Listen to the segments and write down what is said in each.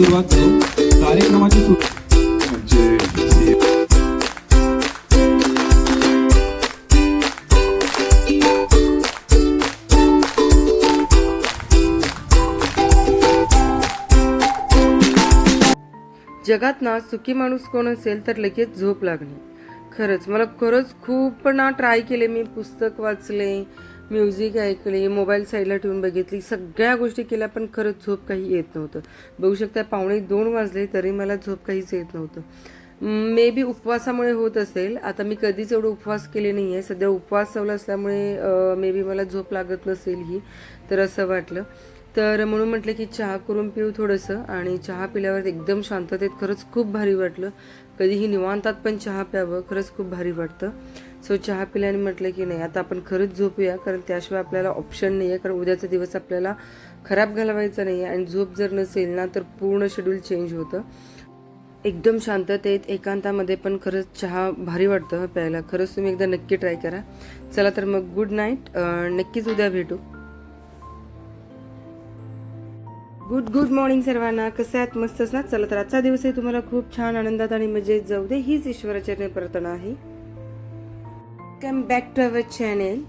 सुरुवात करू कार्यक्रमाची सुरुवात म्हणजे जगात ना सुखी माणूस कोण असेल तर लगेच झोप लागणे. खरंच मला खरंच खूप ना ट्राय केले मी पुस्तक वाचले म्युझिक ऐकली मोबाईल साईडला ठेवून बघितली सगळ्या गोष्टी केल्या पण खरंच झोप काही येत नव्हतं. बघू शकता पावणे दोन वाजले तरी मला झोप काहीच येत नव्हतं. मे बी उपवासामुळे होत असेल. आता मी कधीच एवढं उपवास केले नाही आहे सध्या उपवास चालू असल्यामुळे मे बी मला झोप लागत नसेल ही तर असं वाटलं. तर म्हणून म्हटलं की चहा करून पिऊ थोडंसं आणि चहा पिल्यावर एकदम शांततेत खरंच खूप भारी वाटलं. कधीही निवांतात पण चहा प्यावं खरंच खूप भारी वाटतं. सो चहा पिल्याने म्हटलं की नाही आता आपण खरंच झोपूया कारण त्याशिवाय आपल्याला ऑप्शन नाही आहे कारण उद्याचा दिवस आपल्याला खराब घालवायचा नाही आहे आणि झोप जर नसेल ना तर पूर्ण शेड्यूल चेंज होतं. एकदम शांततेत एकांतामध्ये पण खरंच चहा भारी वाटतं प्यायला. खरंच तुम्ही एकदा नक्की ट्राय करा. चला तर मग गुड नाईट नक्कीच उद्या भेटू. गुड गुड मॉर्निंग सर्वांना. कसं आहेत? मस्तच ना चला तर आजचा दिवसही तुम्हाला खूप छान आनंदात आणि मजेत जाऊ दे. हीच ईश्वराचरणी प्रार्थना आहे. Come back to our channel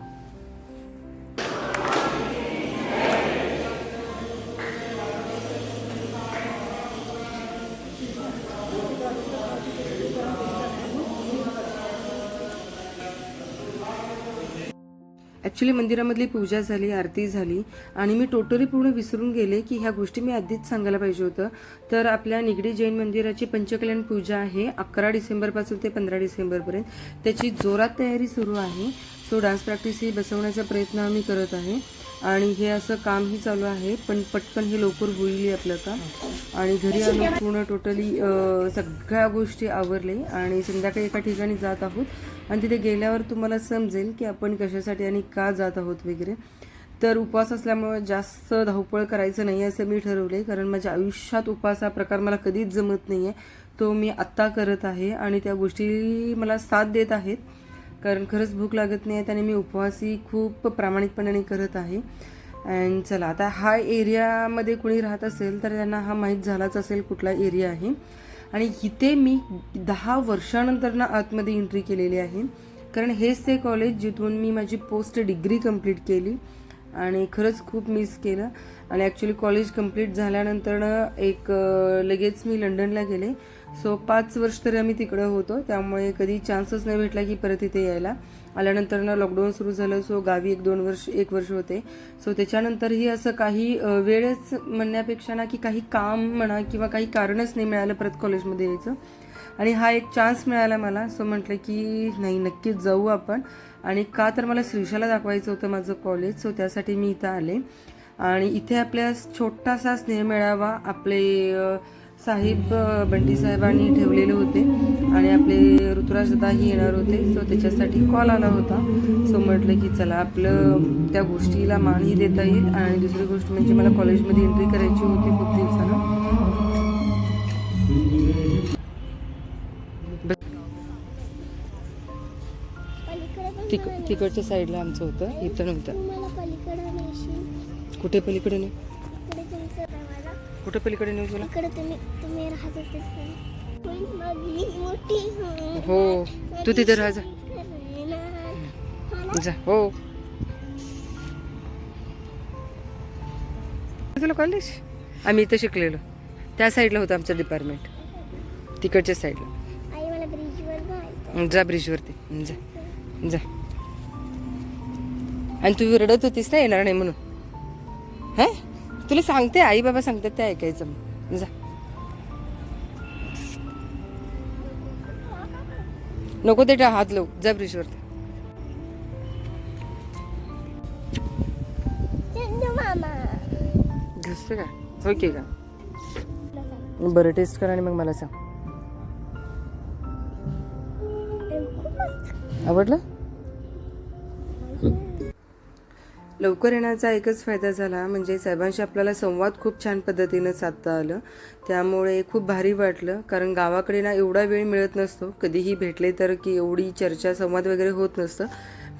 actually मंदिरामधली पूजा झाली आरती झाली आणि मी टोटली पूर्ण विसरून गेले की ह्या गोष्टी मी आधीच सांगायला पाहिजे होतं. तर आपल्या निगडी जैन मंदिराची पंचकल्याण पूजा आहे अकरा डिसेंबरपासून ते पंधरा डिसेंबरपर्यंत. त्याची जोरात तयारी सुरू आहे. सो डान्स प्रॅक्टिस ही बसवण्याचा प्रयत्न आम्ही करत आहे. आणि हे असं कामही चालू आहे पण पटकन हे लवकर होईल आपलं काम. आणि घरी आलो पूर्ण टोटली सगळ्या गोष्टी आवरले आणि संध्याकाळी एका ठिकाणी जात आहोत. आणि तिथे गेल्यावर तुम्हाला समजेल की आपण कशासाठी आणि का जात आहोत वगैरे. तर उपवास असल्यामुळे जास्त धावपळ करायचं नाही असं मी ठरवले कारण माझ्या आयुष्यात उपवास हा प्रकार मला कधीच जमत नाही आहे तो मी आत्ता करत आहे आणि त्या गोष्टी मला साथ देत आहेत. कारण खरंच भूक लागत नाही आणि मी उपवासही खूप प्रामाणिकपणाने करत आहे. अँड चला आता हा एरियामध्ये कुणी राहत असेल तर त्यांना हा माहीत झालाच असेल कुठला एरिया आहे. आणि इथे मी दहा वर्षानंतर ना आतमध्ये एंट्री केलेली आहे. कारण हेच ते कॉलेज जिथून मी माझी पोस्ट डिग्री कंप्लीट केली आणि खरंच खूप मिस केलं. आणि ॲक्च्युली कॉलेज कंप्लीट झाल्यानंतरनं एक लगेच मी लंडनला गेले. सो पाच वर्ष तरी आम्ही तिकडं होतो. त्यामुळे कधी चान्सच नाही भेटला की परत इथे यायला. आल्यानंतर ना लॉकडाऊन सुरू झालं सो गावी एक दोन वर्ष एक वर्ष होते. सो त्याच्यानंतरही असं काही वेळच म्हणण्यापेक्षा ना की काही काम म्हणा किंवा काही कारणच नाही मिळालं परत कॉलेजमध्ये यायचं. आणि हा एक चान्स मिळाला मला. सो म्हटलं की नाही नक्कीच जाऊ आपण. आणि का तर मला श्रीशाला दाखवायचं होतं माझं कॉलेज सो त्यासाठी मी इथं आले. आणि इथे आपल्या छोटासा स्नेह मिळावा आपले साहेब बंटी साहेबांनी ठेवलेले होते आणि आपले ऋतुराज दादाही येणार होते. सो त्याच्यासाठी कॉल आला होता. सो म्हटलं की चला आपलं त्या गोष्टीला मानही देता येईल. आणि दुसरी गोष्ट म्हणजे मला कॉलेजमध्ये एंट्री करायची होती खूप दिवसानं. तिक तिकडच्या साईडला आमचं होतं. इथं नव्हतं. मला पलीकडे नेशील कुठे पलीकडे नाही? कुठे पलीकडे नेऊ तुला इकडे तुम्ही तुम्ही राहत होते पण मग मी मोठी. हो तू तिथे राहा जा. जा हो. तुला कॉलेज आम्ही इथं शिकलेलो. त्या साईडला होतं आमचं डिपार्टमेंट तिकडच्या साईडला जा ब्रिजवरती जा. जा. आणि तू रडत होतीस ना येणार नाही म्हणून. हा? तुला सांगते आई बाबा सांगतात ते ऐकायचं. जा. नको ते हात लावू. जा मामा. घुसतं का? हो की बरं टेस्ट कर आणि मग मला सांग. आवडलं? लवकर येण्याचा एकच फायदा झाला म्हणजे साहेबांशी आपल्याला संवाद खूप छान पद्धतीनं साधता आलं. त्यामुळे खूप भारी वाटलं. कारण गावाकडे ना एवढा वेळ मिळत नसतो. कधीही भेटले तर की एवढी चर्चा संवाद वगैरे होत नसतं.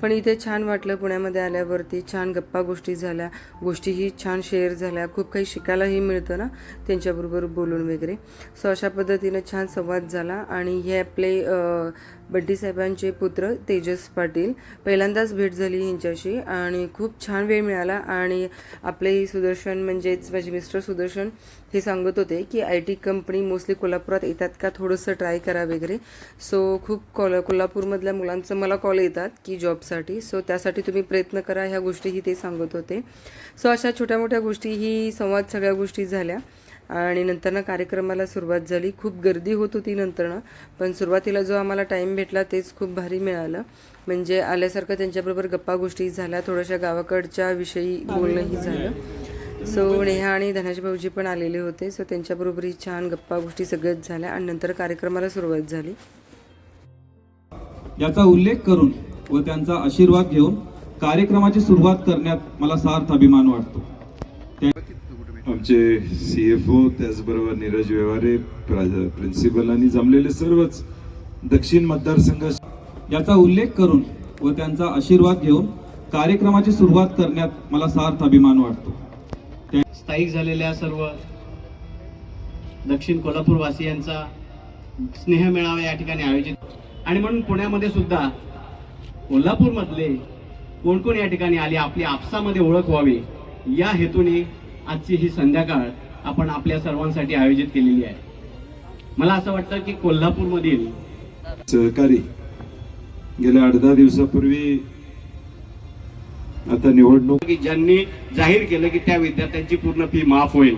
पण इथे छान वाटलं पुण्यामध्ये आल्यावरती छान गप्पा गोष्टी झाल्या. गोष्टीही छान शेअर झाल्या. खूप काही शिकायलाही मिळतं ना त्यांच्याबरोबर बोलून वगैरे. सो अशा पद्धतीनं छान संवाद झाला आणि हे आपले अ, बड्डी साहेबांचे पुत्र तेजस पाटील पहिल्यांदाच भेट झाली यांच्याशी आणि खूप छान वेळ मिळाला आणि आपले सुदर्शन म्हणजेच माझे मिस्टर सुदर्शन हे सांगत होते की आय टी कंपनी मोस्टली कोल्हापुरात येतात का थोडंसं ट्राय करा वगैरे. सो खूप कॉल कोल्हापूरमधल्या मुलांचं मला कॉल येतात की जॉबसाठी सो त्यासाठी तुम्ही प्रयत्न करा ह्या गोष्टीही ते सांगत होते. सो अशा छोट्या मोठ्या गोष्टी ही संवाद सगळ्या गोष्टी झाल्या. आणि नंतरनं कार्यक्रमाला सुरुवात झाली. खूप गर्दी होत होती नंतरनं पण सुरुवातीला जो आम्हाला टाईम भेटला तेच खूप भारी मिळालं. म्हणजे आल्यासारखं त्यांच्याबरोबर गप्पा गोष्टी झाल्या. थोड्याशा गावाकडच्या विषयी बोलणंही झालं. सो नेहा आणि धनाजी भाऊजी पण आलेले होते. सो त्यांच्याबरोबरही छान गप्पा गोष्टी सगळ्याच झाल्या. आणि नंतर कार्यक्रमाला सुरुवात झाली. याचा उल्लेख करून व त्यांचा आशीर्वाद घेऊन कार्यक्रमाची सुरुवात करण्यात मला सार्थ अभिमान वाटतो. आमचे सी एफ ओ त्याचबरोबर नीरज व्यवहारे प्रा- प्रिन्सिपल आणि जमलेले सर्वच दक्षिण मतदारसंघ याचा उल्लेख करून व त्यांचा आशीर्वाद घेऊन कार्यक्रमाची सुरुवात करण्यात मला सार्थ अभिमान वाटतो. स्थायिक झालेल्या सर्व दक्षिण कोल्हापूर वासियांचा स्नेह मेळावा या ठिकाणी आयोजित आणि म्हणून पुण्यामध्ये सुद्धा कोल्हापूरमधले कोण कोण या ठिकाणी आले आपली आपसामध्ये ओळख व्हावी या हेतूने आजची ही संध्याकाळ आपण आपल्या सर्वांसाठी आयोजित केलेली आहे. मला असं वाटतं की कोल्हापूरमधील सहकारी गेल्या आठ दहा दिवसापूर्वी आता निवडणूक की ज्यांनी जाहीर केलं की त्या विद्यार्थ्यांची पूर्ण फी माफ होईल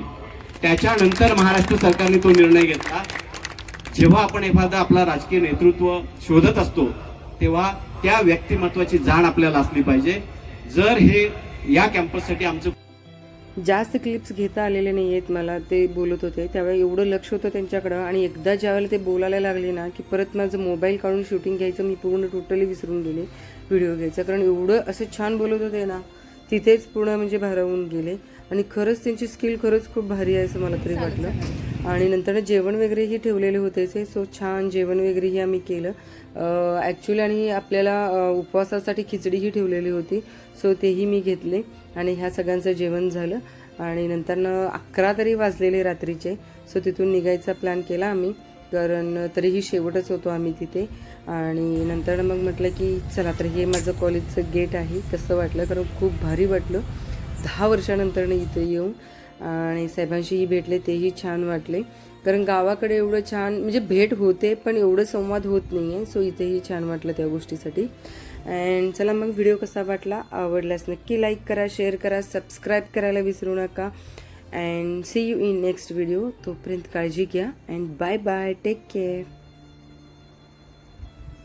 त्याच्यानंतर महाराष्ट्र सरकारने तो निर्णय घेतला. जेव्हा आपण एखादा आपला राजकीय नेतृत्व शोधत असतो तेव्हा त्या व्यक्तिमत्वाची जाण आपल्याला असली पाहिजे. जर हे या कॅम्पससाठी आमचं जास्त क्लिप्स घेता आलेले नाही आहेत मला ते बोलत होते. त्यावेळी एवढं लक्ष होतं त्यांच्याकडं आणि एकदा ज्यावेळेला ते बोलायला लागले ना की परत माझं मोबाईल काढून शूटिंग घ्यायचं मी पूर्ण टोटली विसरून गेले व्हिडिओ घ्यायचा. कारण एवढं असं छान बोलत होते ना तिथेच पूर्ण म्हणजे भारावून गेले. आणि खरंच त्यांची स्किल खरंच खूप भारी आहे असं मला तरी वाटलं. आणि नंतर जेवण वगैरेही ठेवलेले होते ते सो छान जेवण वगैरेही आम्ही केलं. ॲक्च्युली आणि आपल्याला उपवासासाठी खिचडीही ठेवलेली होती सो तेही मी घेतले आणि ह्या सगळ्यांचं जेवण झालं. आणि नंतरनं अकरा तरी वाजलेले रात्रीचे सो तिथून निघायचा प्लॅन केला आम्ही. कारण तरीही शेवटच होतो आम्ही तिथे. आणि नंतर मग म्हटलं की चला तर हे माझं कॉलेजचं गेट आहे. कसं वाटलं कारण खूप भारी वाटलं. दहा वर्षानंतरनं इथे येऊन. आणि साहेबांशीही भेटले तेही छान वाटले. कारण गावाकडे एवढं छान म्हणजे भेट होते पण एवढं संवाद होत नाही आहे सो इथेही छान वाटलं त्या गोष्टीसाठी. अँड चला मग व्हिडिओ कसा वाटला? आवडल्यास नक्की लाईक करा शेअर करा सबस्क्राईब करायला विसरू नका. And see you in next video तोपर्यंत काळजी घ्या. And bye bye take care